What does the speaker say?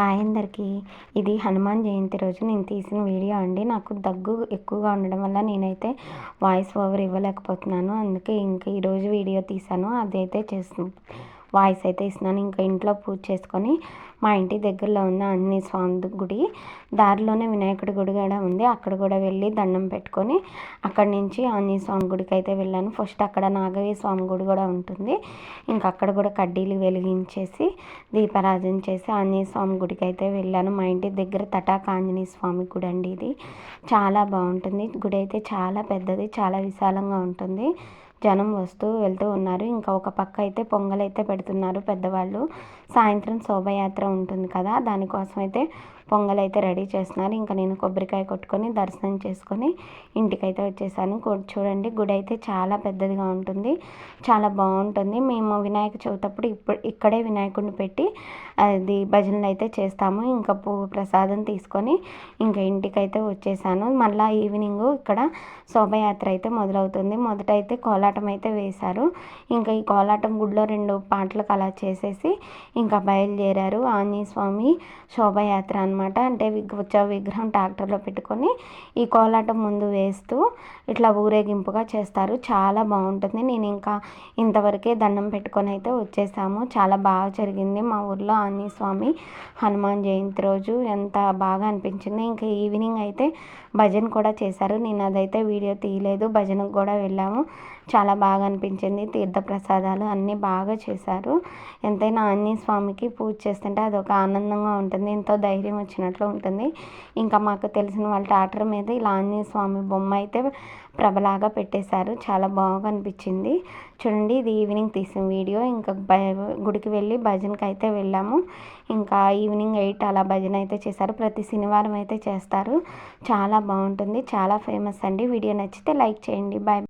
Hi అందరికీ. ఇది హనుమాన్ జయంతి రోజు. నేను తీసిన వీడియో అండి. నాకు దగ్గు ఎక్కువగా ఉండడం వల్ల నేనైతే వాయిస్ ఓవర్ ఇవ్వలేకపోతున్నాను. అందుకే ఇంక ఈరోజు వీడియో తీసాను అదైతే చేస్తున్నాను వాయిస్ అయితే ఇస్తున్నాను. ఇంకా ఇంట్లో పూజ చేసుకొని మా ఇంటి దగ్గరలో ఉన్న అన్ని స్వామి గుడి దారిలోనే వినాయకుడి గుడి కూడా ఉంది. అక్కడ కూడా వెళ్ళి దండం పెట్టుకొని అక్కడి నుంచి ఆంజనేయ స్వామి గుడికి అయితే వెళ్ళాను. ఫస్ట్ అక్కడ నాగవీ స్వామి గుడి కూడా ఉంటుంది. ఇంకా అక్కడ కూడా కడ్డీలు వెలిగించేసి దీపారాజన చేసి ఆంజనేయ స్వామి గుడికి అయితే వెళ్ళాను. మా ఇంటి దగ్గర తటాక ఆంజనేయ స్వామి గుడి అండి ఇది. చాలా బాగుంటుంది. గుడి అయితే చాలా పెద్దది చాలా విశాలంగా ఉంటుంది. జనం వస్తూ వెళ్తూ ఉన్నారు. ఇంకా ఒక పక్క అయితే పొంగల్ అయితే పెడుతున్నారు పెద్దవాళ్ళు. సాయంత్రం శోభయాత్ర ఉంటుంది కదా దానికోసం అయితే పొంగల్ అయితే రెడీ చేస్తున్నారు. ఇంకా నేను కొబ్బరికాయ కొట్టుకొని దర్శనం చేసుకొని ఇంటికైతే వచ్చేసాను. చూడండి గుడి అయితే చాలా పెద్దదిగా ఉంటుంది. చాలా బాగుంటుంది. మేము వినాయక చవితి అప్పుడు ఇప్పుడు ఇక్కడే వినాయకుడిని పెట్టి అది భజనలు అయితే చేస్తాము. ఇంకా పువ్వు ప్రసాదం తీసుకొని ఇంకా ఇంటికైతే వచ్చేసాను. మళ్ళీ ఈవినింగ్ ఇక్కడ శోభయాత్ర అయితే మొదలవుతుంది. మొదట అయితే కోలాటం అయితే వేశారు. ఇంకా ఈ కోలాటం గుడిలో రెండు పాటలకు అలా చేసేసి ఇంకా బయలుదేరారు ఆంజనేయ స్వామి శోభయాత్ర అనమాట అంటే విగ్రహ విగ్రహం ట్రాక్టర్లో పెట్టుకొని ఈ కోలాటం ముందు వేస్తూ ఇట్లా ఊరేగింపుగా చేస్తారు. చాలా బాగుంటుంది. నేను ఇంకా ఇంతవరకే దండం పెట్టుకొని అయితే వచ్చేసాము. చాలా బాగా జరిగింది మా ఊర్లో ఆంజనేయ స్వామి హనుమాన్ జయంతి రోజు. ఎంత బాగా అనిపించింది. ఇంకా ఈవినింగ్ అయితే భజన కూడా చేశారు. నేను అదైతే వీడియో తీయలేదు. భజనకు కూడా వెళ్ళాము. చాలా చాలా బాగా అనిపించింది. తీర్థప్రసాదాలు అన్నీ బాగా చేశారు. ఎంతైనా ఆంజనేయ స్వామికి పూజ చేస్తుంటే అదొక ఆనందంగా ఉంటుంది. ఎంతో ధైర్యం వచ్చినట్లు ఉంటుంది. ఇంకా మాకు తెలిసిన వాళ్ళ టాటర్ మీద ఇలా ఆంజనేయ స్వామి బొమ్మ అయితే ప్రభలాగా పెట్టేశారు. చాలా బాగా అనిపించింది. చూడండి ఇది ఈవినింగ్ తీసిన వీడియో. ఇంకా గుడికి వెళ్ళి భజనకి అయితే వెళ్ళాము. ఇంకా ఈవినింగ్ ఎయిట్ అలా భజన అయితే చేశారు. ప్రతి శనివారం అయితే చేస్తారు. చాలా బాగుంటుంది. చాలా ఫేమస్ అండి. వీడియో నచ్చితే లైక్ చేయండి. బాయ్